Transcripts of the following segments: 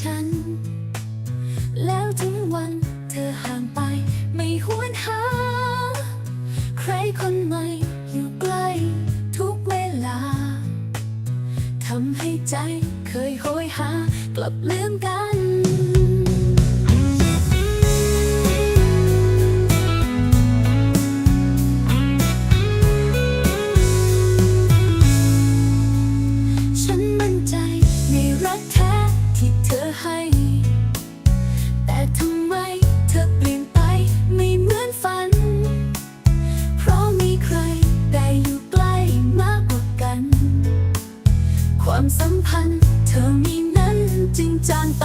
ฉัน แล้วถึงวันเธอห่างไปไม่หวนหา ใครคนใหม่อยู่ใกล้ทุกเวลา ทำให้ใจเคยโหยหากลับลืมกัน ความสัมพันธ์ เธอมีนั้นจริงจางไป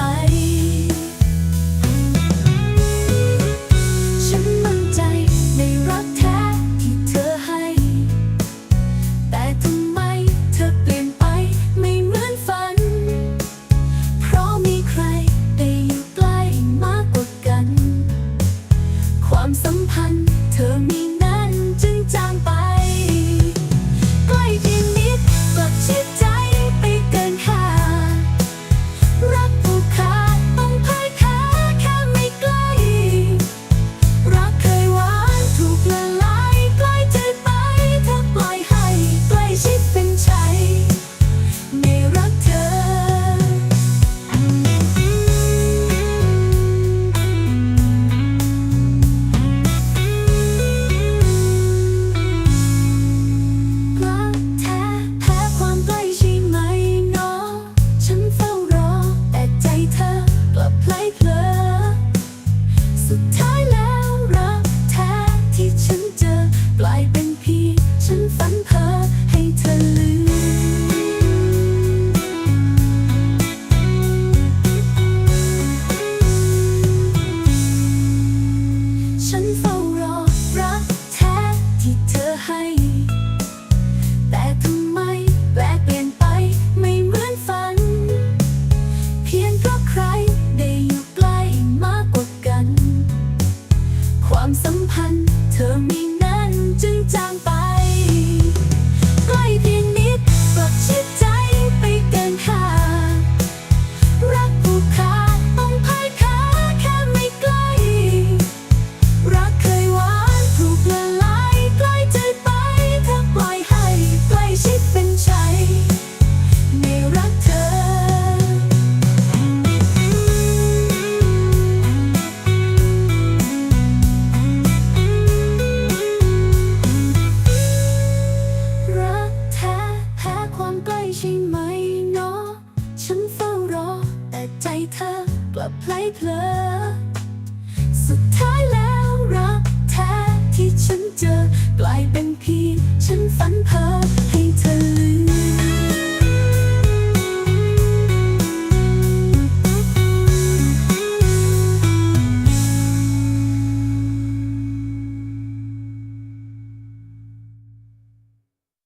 尘封 play plus.